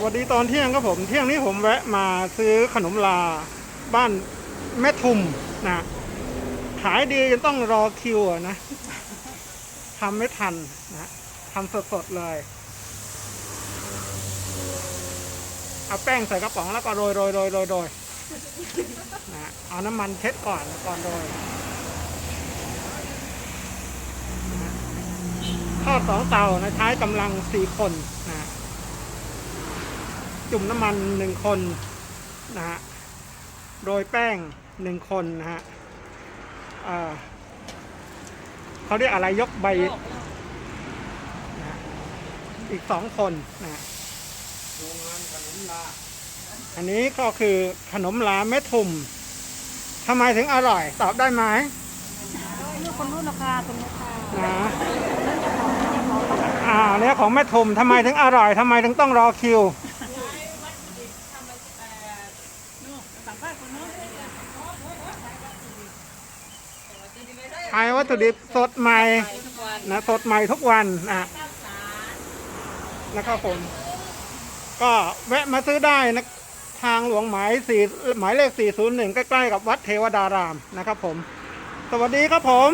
สวัสดีตอนเที่ยงครับผม เที่ยงนี้ผมแวะมาซื้อขนมลาบ้านแม่ทุมนะขายดีจนต้องรอคิวนะทำไม่ทันนะทำสดๆเลย เอาแป้งใส่กระป๋องแล้วก็โรยโรยโรยโรยโรยนะเอาน้ำมันเช็ดก่อนก่อนโรยทอดสองเตานะใช้กำลังสี่คนนะ จุ่มน้ำมันหนึ่งคนนะฮะโรยแป้งหนึ่งคนนะฮะอ่าเขาเรียกอะไรยกใบนะฮะอีกสองคนนะฮะโรงงานขนมลา อันนี้ก็คือขนมลาเม็ดทุมทำไมถึงอร่อย ตอบได้ไหมนี่คนรุ่นราคาคนราคานะเรื่องจะของจะของอ่าเนี่ยของแม่ทุมทำไมถึงอร่อยทำไมถึงต้องรอคิว ขายวัตถุดิบสดใหม่นนะสดใหม่ทุกวันนะนะครับผม ก็แวะมาซื้อได้นะทางหลวงหมายสี่หมายเลข 401 ใกล้ ๆ กับวัดเทวดารามนะครับผม สวัสดีครับผม